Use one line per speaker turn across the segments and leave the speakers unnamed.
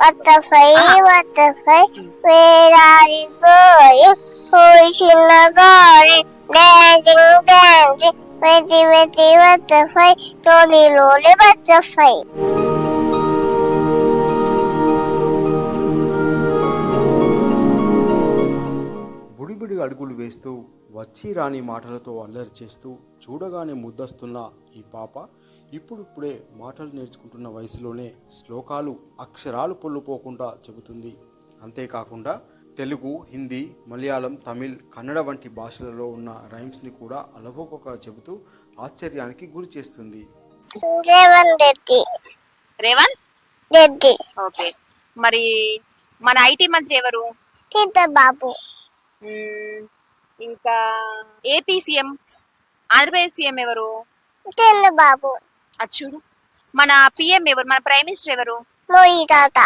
అత్తఫై అత్తఫై వేరారి గోరి పూచిన గోరి డాంగింగ్ డాంగింగ్ వెతి వెతి అత్తఫై లోలి లోలి అత్తఫై
బుడిబిడిగా అడుగులు వేస్తూ వచ్చి రాని మాటలతో అల్లరి చేస్తూ చూడగానే ముద్దస్తున్న ఈ పాప ఇప్పుడిప్పుడే మాటలు నేర్చుకుంటున్న వయసులోనే శ్లోకాలు అక్షరాలు పొల్లుపోకుండా చెబుతుంది. అంతేకాకుండా తెలుగు హిందీ మలయాళం తమిళ్ కన్నడ వంటి భాషలలో ఉన్న రైమ్స్ని కూడా అలవోకగా చెబుతూ ఆశ్చర్యానికి గురి చేస్తుంది.
రేవంత్ ఓకే. మరి మన ఐటీ మంత్రి ఎవరు? మ్మ్, ఇంకా ఏపీ సీఎం ఆంధ్రప్రదేశ్ సీఎం ఎవరు?
Babu,
అటు చూడు. మన పిఎం ఎవరు? మన ప్రైమ్ మినిస్టర్ ఎవరు?
Mori Tata,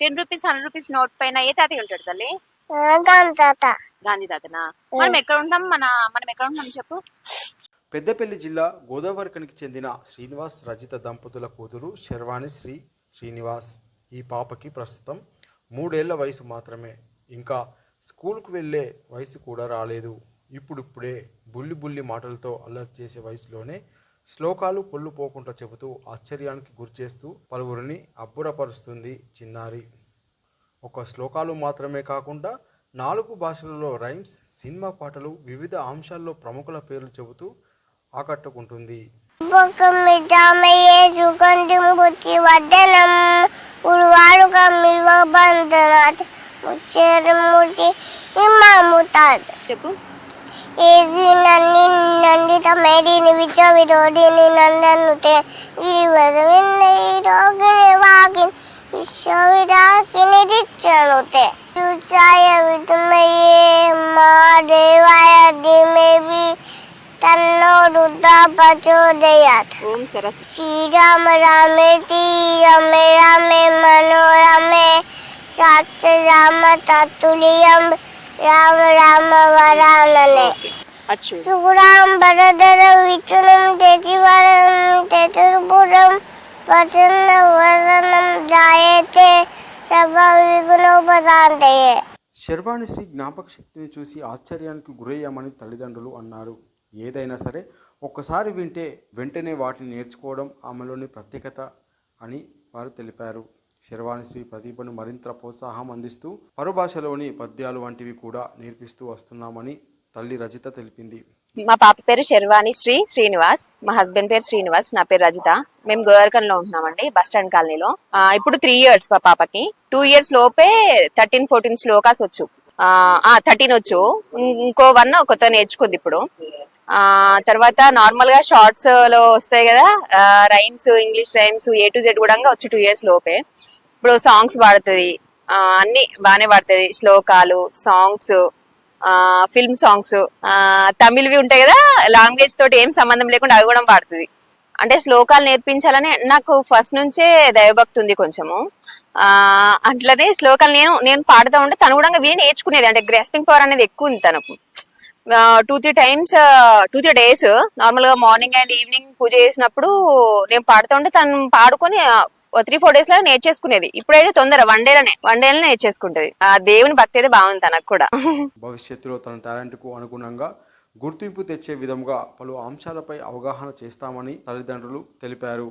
ten rupees hundred rupees note పైన ఏ తాతయ్య ఉంటాడు తల్లి?
Gan Tata,
Gandhi తాతనా? మనం ఎక్కడ ఉంటాం? మన మనం ఎక్కడ ఉంటాం చెప్పు?
పెద్దపల్లి జిల్లా గోదావరికనికి చెందిన శ్రీనివాస్ రజిత దంపతుల కూతురు శర్వాణి శ్రీ శ్రీనివాస్ ఈ పాపకి ప్రస్తుతం మూడేళ్ళ వయసు మాత్రమే. ఇంకా స్కూల్కు వెళ్ళే వయసు కూడా రాలేదు. ఇప్పుడిప్పుడే బుల్లి బుల్లి మాటలతో అల్లరి చేసే వయసులోనే శ్లోకాలు పొల్లు పోకుండా చెబుతూ ఆశ్చర్యానికి గురిచేస్తూ పలువురిని అబ్బురపరుస్తుంది చిన్నారి. ఒక శ్లోకాలు మాత్రమే కాకుండా నాలుగు భాషలలో రైమ్స్ సినిమా పాటలు వివిధ అంశాల్లో ప్రముఖుల పేర్లు చెబుతూ ఆకట్టుకుంటుంది.
చెప్పు.
ஏதி நன்னி நந்தித மேடினி விச்சோ விரோடினி நந்தனுட்டே இருவரும் ரோகிணிவாகின் விஸ்வவிதாகினி திச்சனுட்டே ருச்சாய விதுமையே மா தேவாய திமேவி தன்னோடுத்த பிரச்சோதயாத் ஓம் சரஸ்
ஸ்ரீராம ராமே
தீரமே ராமே மனோரமே சாத்த ராம தத்துலியம் రామ తత్తుల్యం రామ రామ వరాననే
అటు చూడు
సుగురాం భరధర విచునం తెతివరం చతుర్పురం ప్రసన్న వదనం జాయతే సభ విఘ్నోపదాంతయే
శర్వాణిశ్రీ జ్ఞాపక శక్తిని చూసి ఆశ్చర్యానికి గురయ్యామని తల్లిదండ్రులు అన్నారు. ఏదైనా సరే ఒక్కసారి వింటే వెంటనే వాటిని నేర్చుకోవడం ఆమెలోని ప్రత్యేకత అని వారు తెలిపారు. శర్వాణి శ్రీ ప్రదీపను మరింత ప్రోత్సాహం అందిస్తూ పరుభాషలోని పద్యాలు వంటివి కూడా నేర్పిస్తూ వస్తున్నామని తల్లి రజిత తెలిపింది.
మా పాప పేరు శర్వాణి శ్రీ శ్రీనివాస్ మా హస్బెండ్ పేరు శ్రీనివాస్ నా పేరు రజిత. మేము గోవర్కన్లో ఉంటున్నామండి బస్ స్టాండ్ కాలనీలో. ఇప్పుడు త్రీ ఇయర్స్ మా పాపకి. టూ ఇయర్స్ లోపే థర్టీన్ ఫోర్టీన్ శ్లోకాస్ వచ్చు. థర్టీన్ వచ్చు. ఇంకో వన్ కొత్త నేర్చుకుంది ఇప్పుడు. ఆ తర్వాత నార్మల్గా షార్ట్స్లో వస్తాయి కదా rhymes English rhymes A to Z కూడా వచ్చి టూ ఇయర్స్ లోపే. ఇప్పుడు సాంగ్స్ పాడుతుంది. ఆ, అన్ని బాగానే పాడుతుంది. శ్లోకాలు సాంగ్స్ ఆ ఫిల్మ్ సాంగ్స్ ఆ తమిళ్వి ఉంటాయి కదా లాంగ్వేజ్ తోటి ఏం సంబంధం లేకుండా అవి కూడా పాడుతుంది. అంటే శ్లోకాలు నేర్పించాలని నాకు ఫస్ట్ నుంచే దైవభక్తి ఉంది కొంచెము. ఆ అట్లనే శ్లోకాలు నేను నేను పాడుతూ ఉంటే తను కూడా విని నేర్చుకునేది. అంటే గ్రెస్పింగ్ పవర్ అనేది ఎక్కువ ఉంది తనకు. Two three times two three days నార్మల్గా మార్నింగ్ అండ్ ఈవినింగ్ పూజ చేసినప్పుడు నేను పాడుతూ ఉంటే తను పాడుకొని త్రీ ఫోర్ డేస్లో నేర్చేసుకునేది. ఇప్పుడైతే తొందర వన్ డేలోనే వన్ డేలో నేర్చేసుకుంటది. ఆ దేవుని భక్తి అయితే బాగుంది తనకు కూడా.
భవిష్యత్తులో తన టాలెంట్కు అనుగుణంగా గుర్తింపు తెచ్చే విధంగా పలు అంశాలపై అవగాహన చేస్తామని తల్లిదండ్రులు తెలిపారు.